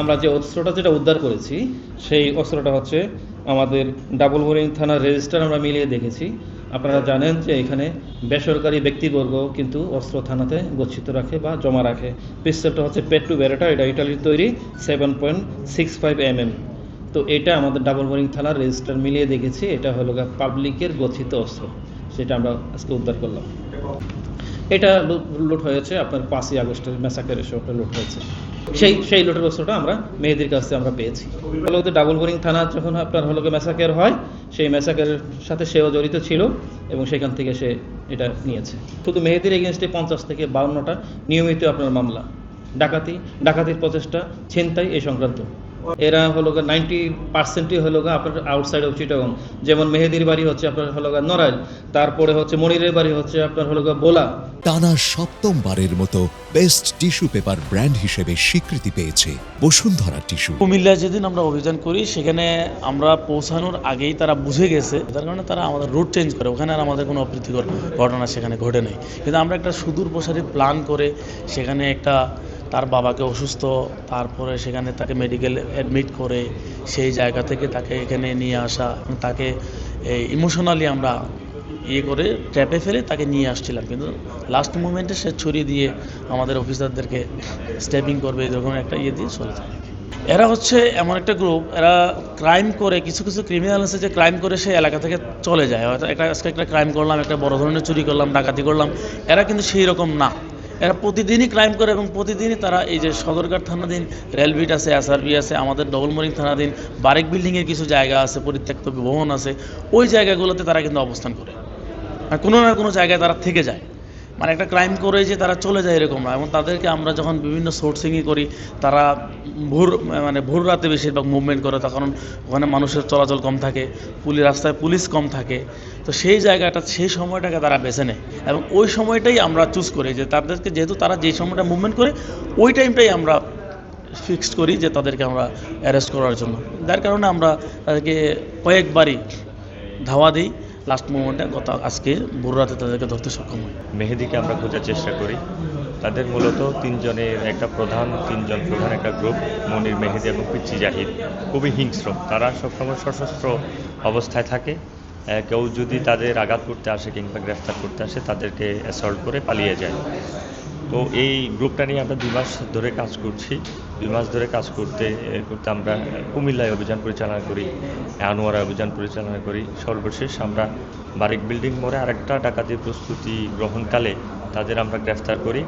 আমরা যে অস্ত্রটা যেটা উদ্ধার করেছি, সেই অস্ত্রটা হচ্ছে আমাদের ডাবল বোরিং থানার রেজিস্টার আমরা মিলিয়ে দেখেছি। আপনারা জানেন যে এখানে বেসরকারি ব্যক্তিবর্গ কিন্তু অস্ত্র থানাতে গচ্ছিত রাখে বা জমা রাখে। পিস্তলটা হচ্ছে পেট্টু বেরেটা এটা ইটালির তৈরি seven point six five M M তো এটা আমাদের ডাবল বোরিং থানার রেজিস্টার মিলিয়ে দেখেছি, এটা হলো পাবলিকের গচ্ছিত অস্ত্র, সেটা আমরা আজকে উদ্ধার করলাম। এটা লুট হয়েছে আপনার পাঁচই আগস্টের মেসাকের এসে লুট হয়েছে। সেই সেই লোটের বস্তুটা আমরা মেয়েদের কাছ থেকে আমরা পেয়েছি। ডাবল বোরিং থানা যখন আপনার হলো মেসাকের হয়, সেই মেসাকের সাথে সেও জড়িত ছিল এবং সেখান থেকে সে এটা নিয়েছে। শুধু মেহেদির এগেনস্টে পঞ্চাশ থেকে বাউন্নটা নিয়মিত আপনার মামলা। ডাকাতি, ডাকাতির প্রচেষ্টা, ছিনতাই এই সংক্রান্ত। এরা হলো নাইনটি পার্সেন্টই হলো গা আপনার আউটসাইড অফ চিটাগং যেমন মেহেদির বাড়ি হচ্ছে আপনার হলো গা নড়াইল তারপরে হচ্ছে মনিরের বাড়ি হচ্ছে আপনার হলো গা বোলা। টানা সপ্তমবারের মতো বেস্ট টিস্যু পেপার ব্র্যান্ড হিসেবে স্বীকৃতি পেয়েছে বসুন্ধরা টিস্যু কুমিল্লায় যেদিন আমরা অভিযান করি সেখানে আমরা পৌঁছানোর আগেই তারা বুঝে গেছে। যার কারণে তারা আমাদের রুট চেঞ্জ করে। ওখানে আর আমাদের কোনো অপ্রীতিকর ঘটনা সেখানে ঘটে নাই। কিন্তু আমরা একটা সুদূর প্রসারী প্ল্যান করে সেখানে একটা তার বাবাকে অসুস্থ, তারপরে সেখানে তাকে মেডিকেল অ্যাডমিট করে সেই জায়গা থেকে তাকে এখানে নিয়ে আসা তাকে ইমোশনালি আমরা ইয়ে করে ট্র্যাপে ফেলে তাকে নিয়ে আসছিলাম। কিন্তু লাস্ট মুমেন্টে সে ছুরি দিয়ে আমাদের অফিসারদেরকে স্টেপিং করবে, এরকম একটা ইয়ে দিয়ে চলে যায়। এরা হচ্ছে এমন একটা গ্রুপ এরা ক্রাইম করে, কিছু কিছু ক্রিমিনাল আছে যে ক্রাইম করে সেই এলাকা থেকে চলে যায়। হয়তো একটা, আজকে একটা ক্রাইম করলাম, একটা বড় ধরনের চুরি করলাম, ডাকাতি করলাম, এরা কিন্তু সেই রকম না। এরা প্রতিদিনই ক্রাইম করে এবং প্রতিদিনই তারা এই যে সদরঘাট থানাধীন রেলভিট আছে এসআরবি আছে, আমাদের ডবল মরিং থানাধীন, বারেক বিল্ডিংয়ের কিছু জায়গা আছে, পরিত্যক্ত ভবন আছে, ওই জায়গাগুলোতে তারা কিন্তু অবস্থান করে। আর কোনো না কোনো জায়গায় তারা থেকে যায়। মানে একটা ক্রাইম করে যে তারা চলে যায় এরকম না। এবং তাদেরকে আমরা যখন বিভিন্ন সোর্সিংই করি, তারা ভোর মানে ভোর রাতে বেশিরভাগ মুভমেন্ট করে কারণ ওখানে মানুষের চলাচল কম থাকে, পুলিশ, রাস্তায় পুলিশ কম থাকে। তো সেই জায়গাটা, সেই সময়টাকে তারা বেছে নেয়। এবং ওই সময়টাই আমরা চুজ করি যে তাদেরকে, যেহেতু তারা যে সময়টা মুভমেন্ট করে, ওই টাইমটাই আমরা ফিক্সড করি যে তাদেরকে আমরা অ্যারেস্ট করার জন্য। যার কারণে আমরা তাদেরকে কয়েকবারই ধাওয়া দিই। লাস্ট মোমেন্টে গত আজকে ভোর রাতে তাদেরকে ধরতে সক্ষম হয় মেহেদিকে আমরা খোঁজার চেষ্টা করি। তাদের মূলত তিনজনের একটা প্রধান, তিনজন প্রধান একটা গ্রুপ মনির মেহেদি এবং পিচ্ছি জাহিদ। খুবই হিংস্র। তারা সবসময় সশস্ত্র অবস্থায় থাকে। কেউ যদি তাদের আঘাত করতে আসে কিংবা গ্রেফতার করতে আসে, তাদেরকে অ্যাসল্ট করে পালিয়ে যায়। তো এই গ্রুপটা নিয়ে আমরা দুই মাস ধরে কাজ করছি। দুই মাস ধরে কাজ করতে করতে আমরা কুমিল্লায় অভিযান পরিচালনা করি আনোয়ারা অভিযান পরিচালনা করি। সর্বশেষ আমরা বারিক বিল্ডিং মোড়ে আরেকটা ডাকাতির প্রস্তুতি গ্রহণকালে তাদের আমরা গ্রেফতার করি।